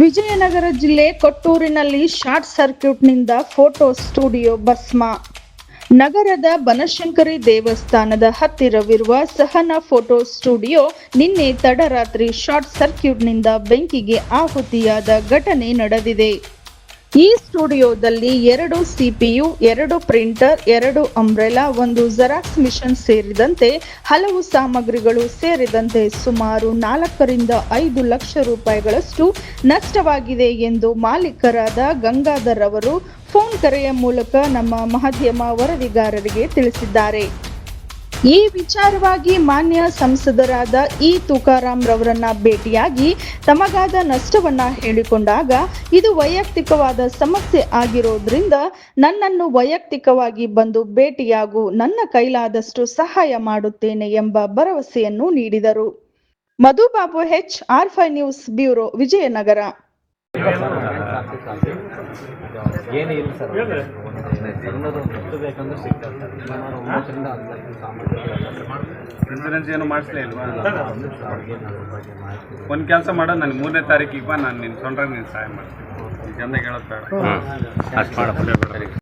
ವಿಜಯನಗರ ಜಿಲ್ಲೆ ಕೊಟ್ಟೂರಿನಲ್ಲಿ ಶಾರ್ಟ್ ಸರ್ಕ್ಯೂಟ್ನಿಂದ ಫೋಟೋ ಸ್ಟುಡಿಯೋ ಭಸ್ಮ. ನಗರದ ಬನಶಂಕರಿ ದೇವಸ್ಥಾನದ ಹತ್ತಿರವಿರುವ ಸಹನ ಫೋಟೋ ಸ್ಟುಡಿಯೋ ನಿನ್ನೆ ತಡರಾತ್ರಿ ಶಾರ್ಟ್ ಸರ್ಕ್ಯೂಟ್ನಿಂದ ಬೆಂಕಿಗೆ ಆಹುತಿಯಾದ ಘಟನೆ ನಡೆದಿದೆ. ಈ ಸ್ಟುಡಿಯೋದಲ್ಲಿ ಎರಡು ಸಿಪಿಯು, ಎರಡು ಪ್ರಿಂಟರ್, ಎರಡು ಅಂಬ್ರೆಲಾ, ಒಂದು ಜೆರಾಕ್ಸ್ ಮಿಷನ್ ಸೇರಿದಂತೆ ಹಲವು ಸಾಮಗ್ರಿಗಳು ಸೇರಿದಂತೆ ಸುಮಾರು ನಾಲ್ಕರಿಂದ ಐದು ಲಕ್ಷ ರೂಪಾಯಿಗಳಷ್ಟು ನಷ್ಟವಾಗಿದೆ ಎಂದು ಮಾಲೀಕರಾದ ಗಂಗಾಧರ್ ಅವರು ಫೋನ್ ಕರೆಯ ಮೂಲಕ ನಮ್ಮ ಮಾಧ್ಯಮ ವರದಿಗಾರರಿಗೆ ತಿಳಿಸಿದ್ದಾರೆ. ಈ ವಿಚಾರವಾಗಿ ಮಾನ್ಯ ಸಂಸದರಾದ ಇ ತುಕಾರಾಂ ರವರನ್ನ ಭೇಟಿಯಾಗಿ ತಮಗಾದ ನಷ್ಟವನ್ನ ಹೇಳಿಕೊಂಡಾಗ ಇದು ವೈಯಕ್ತಿಕವಾದ ಸಮಸ್ಯೆ ಆಗಿರೋದ್ರಿಂದ ನನ್ನನ್ನು ವೈಯಕ್ತಿಕವಾಗಿ ಬಂದು ಭೇಟಿಯಾಗು ನನ್ನ ಕೈಲಾದಷ್ಟು ಸಹಾಯ ಮಾಡುತ್ತೇನೆ ಎಂಬ ಭರವಸೆಯನ್ನು ನೀಡಿದರು. Madhubabu H R five news bureau, Vijayanagara. Insurance ಏನು ಮಾಡಿಸ್ಲೇ ಇಲ್ವಾ? ಒಂದು ಕೆಲಸ ಮಾಡೋ ನನಗೆ ಮೂರನೇ ತಾರೀಕಿಗೆ ಬಾ, ನಾನು ನಿನ್ನ ಸೊಂಡ್ರಾಗ ನೀನು ಸಹಾಯ ಮಾಡ್ತೀನಿ. ಚೆಂದ ಹೇಳೋದು ಬೇಡ.